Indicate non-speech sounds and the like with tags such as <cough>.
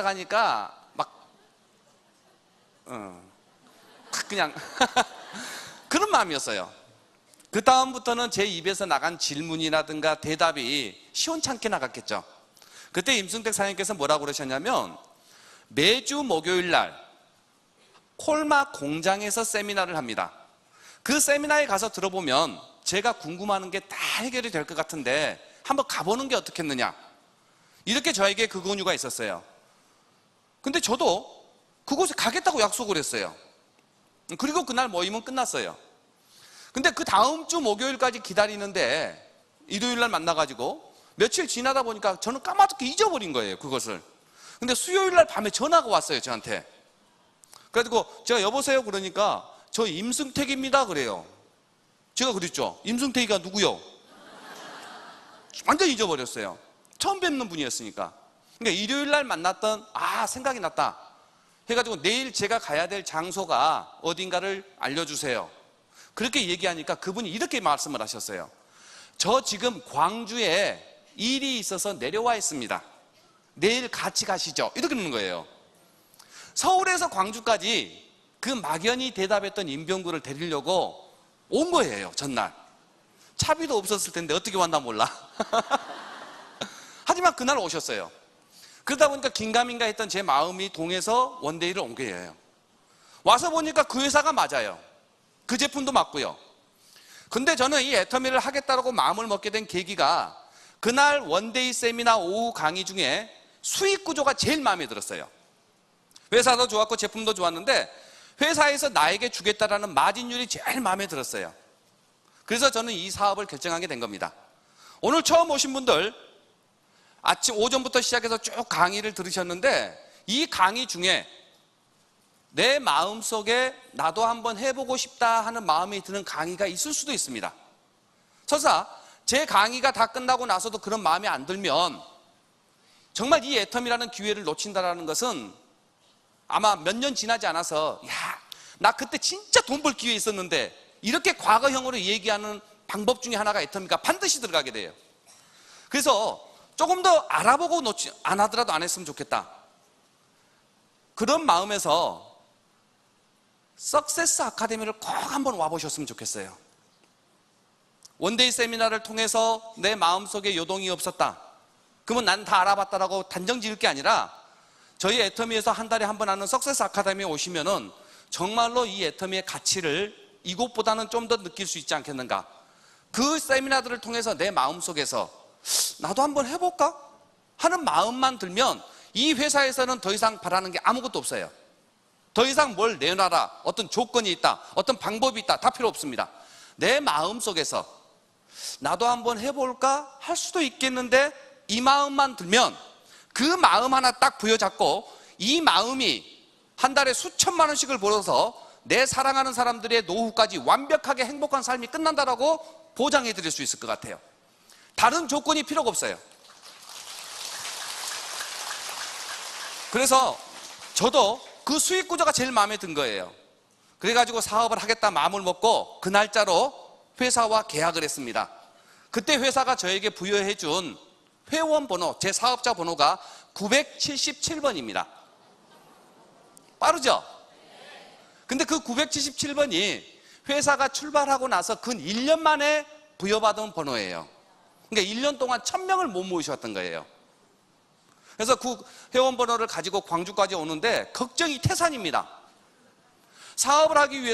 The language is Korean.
가니까 막 어, 탁 그냥 <laughs> 그런 마음이었어요. 그 다음부터는 제 입에서 나간 질문이라든가 대답이 시원찮게 나갔겠죠. 그때 임승택 사장님께서 뭐라고 그러셨냐면 매주 목요일 날 콜마 공장에서 세미나를 합니다. 그 세미나에 가서 들어보면 제가 궁금한 게다 해결이 될 것 같은데 한번 가보는 게 어떻겠느냐. 이렇게 저에게 그 권유가 있었어요. 근데 저도 그곳에 가겠다고 약속을 했어요. 그리고 그날 모임은 끝났어요. 근데 그 다음 주 목요일까지 기다리는데 일요일 날 만나가지고 며칠 지나다 보니까 저는 까마득히 잊어버린 거예요, 그것을. 근데 수요일 날 밤에 전화가 왔어요, 저한테. 그래가지고 제가 여보세요 그러니까 저 임승택입니다 그래요. 제가 그랬죠. 임승택이가 누구요? 완전 잊어버렸어요. 처음 뵙는 분이었으니까. 그러니까 일요일 날 만났던 아 생각이 났다. 해가지고 내일 제가 가야 될 장소가 어딘가를 알려주세요. 그렇게 얘기하니까 그분이 이렇게 말씀을 하셨어요. 저 지금 광주에 일이 있어서 내려와 있습니다. 내일 같이 가시죠. 이렇게 그러는 거예요. 서울에서 광주까지 그 막연히 대답했던 임병구를 데리려고 온 거예요, 전날. 차비도 없었을 텐데 어떻게 왔나 몰라. <laughs> 하지만 그날 오셨어요. 그러다 보니까 긴가민가 했던 제 마음이 동해서 원데이를 온 거예요. 와서 보니까 그 회사가 맞아요. 그 제품도 맞고요. 근데 저는 이 애터미를 하겠다고 마음을 먹게 된 계기가 그날 원데이 세미나 오후 강의 중에 수익 구조가 제일 마음에 들었어요. 회사도 좋았고 제품도 좋았는데 회사에서 나에게 주겠다라는 마진율이 제일 마음에 들었어요. 그래서 저는 이 사업을 결정하게 된 겁니다. 오늘 처음 오신 분들 아침 오전부터 시작해서 쭉 강의를 들으셨는데 이 강의 중에 내 마음 속에 나도 한번 해보고 싶다 하는 마음이 드는 강의가 있을 수도 있습니다. 설사 제 강의가 다 끝나고 나서도 그런 마음이 안 들면 정말 이 애텀이라는 기회를 놓친다라는 것은 아마 몇 년 지나지 않아서 야, 나 그때 진짜 돈 벌 기회 있었는데 이렇게 과거형으로 얘기하는 방법 중에 하나가 애텀이가 반드시 들어가게 돼요. 그래서 조금 더 알아보고 놓지 안 하더라도 안 했으면 좋겠다. 그런 마음에서 석세스 아카데미를 꼭 한번 와보셨으면 좋겠어요. 원데이 세미나를 통해서 내 마음속에 요동이 없었다. 그러면 난 다 알아봤다라고 단정 지을 게 아니라 저희 애터미에서 한 달에 한 번 하는 석세스 아카데미에 오시면은 정말로 이 애터미의 가치를 이곳보다는 좀 더 느낄 수 있지 않겠는가. 그 세미나들을 통해서 내 마음속에서 나도 한번 해볼까? 하는 마음만 들면 이 회사에서는 더 이상 바라는 게 아무것도 없어요. 더 이상 뭘 내놔라. 어떤 조건이 있다. 어떤 방법이 있다. 다 필요 없습니다. 내 마음 속에서 나도 한번 해볼까? 할 수도 있겠는데 이 마음만 들면 그 마음 하나 딱 부여잡고 이 마음이 한 달에 수천만 원씩을 벌어서 내 사랑하는 사람들의 노후까지 완벽하게 행복한 삶이 끝난다라고 보장해 드릴 수 있을 것 같아요. 다른 조건이 필요가 없어요. 그래서 저도 그 수익 구조가 제일 마음에 든 거예요. 그래가지고 사업을 하겠다 마음을 먹고 그 날짜로 회사와 계약을 했습니다. 그때 회사가 저에게 부여해 준 회원 번호, 제 사업자 번호가 977번입니다. 빠르죠? 근데 그 977번이 회사가 출발하고 나서 근 1년 만에 부여받은 번호예요. 그러니까 1년 동안 1000명을 못 모으셨던 거예요. 그래서 그 회원 번호를 가지고 광주까지 오는데 걱정이 태산입니다. 사업을 하기 위해서